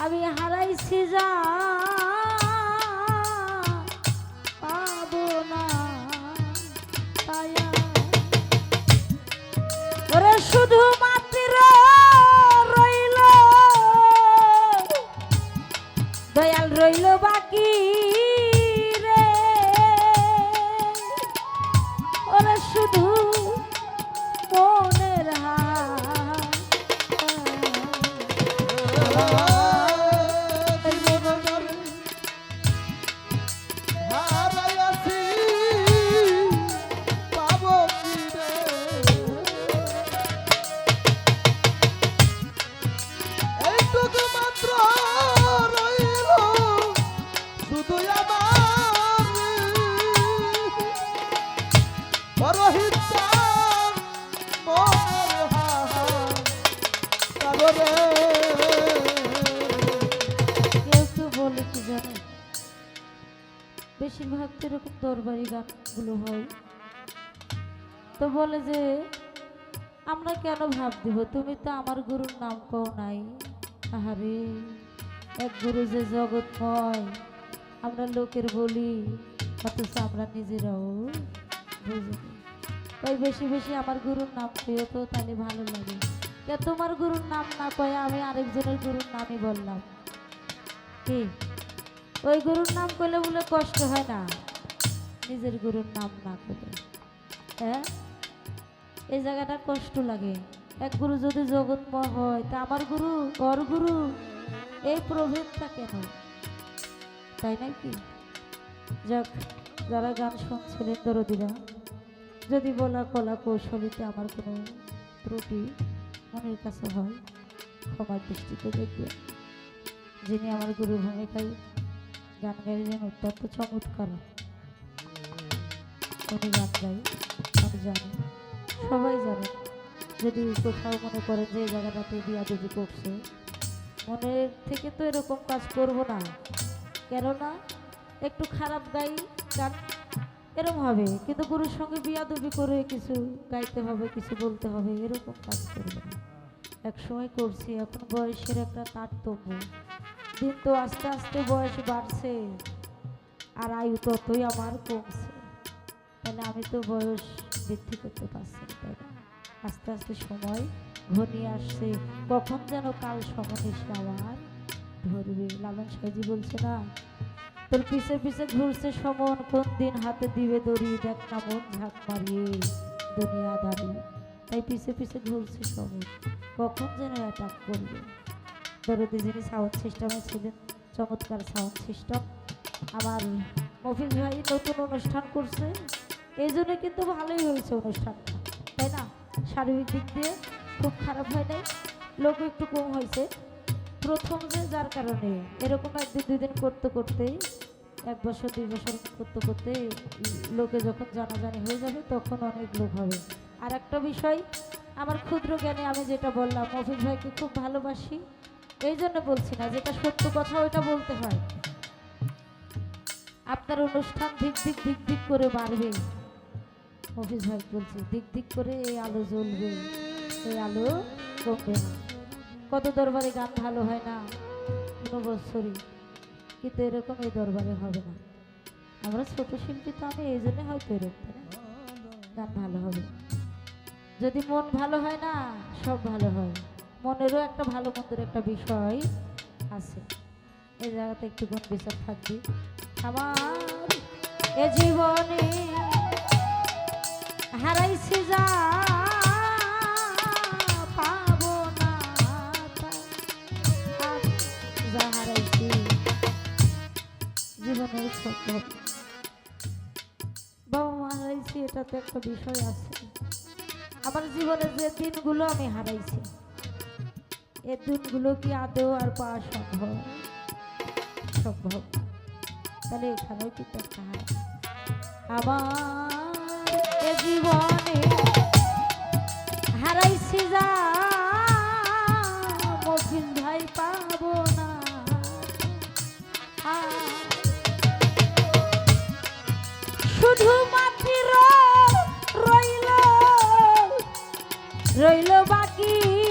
আমি হারাইছি যা পাবো না ওরে শুধু মাত্র রইল দয়াল রইল বাকি। বেশিরভাগ এরকম দরবারি গানগুলো হয়। তো বলে যে, আমরা কেন ভাব দিব? তুমি তো আমার গুরুর নাম কও নাই। আহারে, এক গুরু যে জগৎময়, আমরা লোকের বলি, অথচ আমরা নিজেরাও বুঝি তাই বেশি বেশি আমার গুরুর নাম পেয়ে তো তাহলে ভালো লাগে। কে তোমার গুরুর নাম না কয়ে আমি আরেকজনের গুরুর নামই বললাম। কি? ওই গুরুর নাম করলে বলে কষ্ট হয় না। নিজের গুরুর নাম না করে হ্যাঁ? এই জায়গাটা কষ্ট লাগে। এক গুরু যদি জগৎময় হয়, তা আমার গুরু, ওর গুরু, এই প্রভেদটা কেন? তাই নাকি যাক, যারা গান শুনছিলেন দরদিরা, যদি বলা কলা কৌশলীতে আমার কোনো ত্রুটি মনের কাছে হয়, ক্ষমার দৃষ্টিতে দেখবেন যিনি আমার গুরু ভূমিকায় গান গাইলেন অত্যন্ত চমৎকার। উনি গান গাই আমি জানি, সবাই জানে। যদি কোথাও মনে করেন যে এই জায়গাটাতে বিয়া যদি করছে, মনের থেকে তো এরকম কাজ করব না। কেননা, একটু খারাপ গাই, গান এরকম হবে। কিন্তু গুরুর সঙ্গে বিয়াদবি করে কিছু গাইতে হবে, কিছু বলতে হবে, এরকম কাজ করবে এক সময় করছি, এখন বয়সের একটা তারতম্য। দিন তো আস্তে আস্তে বয়স বাড়ছে, আর আয়ু ততই আমার কমছে। তাহলে আমি তো বয়স বৃদ্ধি করতে পারছি তাই আস্তে আস্তে সময় ঘনিয়ে আসছে। কখন যেন কাল সমন এসে আমার ধরবে। লালন সাহেজি বলছে, না তোর পিছে পিছে ঘুরছে সমন, কোন দিন হাতে দিবে দড়ি? দেখ না মন ঝাঁক মারিয়ে দুনিয়া দাঁড়িয়ে তাই পিছে পিছে ঘুরছে সমন, কখন যেন অ্যাটাক করবে? দরদি যিনি সাউন্ড সিস্টেমে ছিলেন চমৎকার সাউন্ড সিস্টেম আমার মফিজ ভাই নতুন অনুষ্ঠান করছে, এই জন্য কিন্তু ভালোই হয়েছে অনুষ্ঠানটা, তাই না? শারীরিক দিক দিয়ে খুব খারাপ হয় নাই লোক একটু কম হয়েছে। প্রথম যে যার কারণে এরকম একদিন দুই দিন করতে করতে এক বছর, দুই বছর করতে করতে লোকে যখন জানাজানি হয়ে যাবে, তখন অনেক লোক হবে। আর একটা বিষয়, আমার ক্ষুদ্র জ্ঞানে আমি যেটা বললাম, মফিজ ভাইকে খুব ভালোবাসি, এই জন্য বলছি না, যেটা সত্য কথা ওইটা বলতে হয়। আপনার অনুষ্ঠান দিক দিক দিক দিক করে বাড়বে, মফিজ ভাই বলছি দিক দিক করে এই আলো জ্বলবে, এই আলো কমবে না। কত দরবারে গান ভালো হয় না? কোনো বছরই কিন্তু এরকম এই দরবারে হবে না। আমরা ছোট শিল্পী তো আমি, এই জন্য হয়তো এরকম গান ভালো হবে। যদি মন ভালো হয় না, সব ভালো হয়। মনেরও একটা ভালো মন্দের একটা বিষয় আছে। এই জায়গাতে একটু গুণ বিচার থাকবে। আমার এ জীবনে হারাইছি যা বাবা হারাইছি এটা একটা বিষয় আছে। আমার জীবনের যে দিনগুলো আমি হারাইছি এই দিনগুলো কি আদৌ আর পাওয়া সম্ভব? সম্ভব। তাহলে এখানেও একটা আমার জীবনে রইল বাকি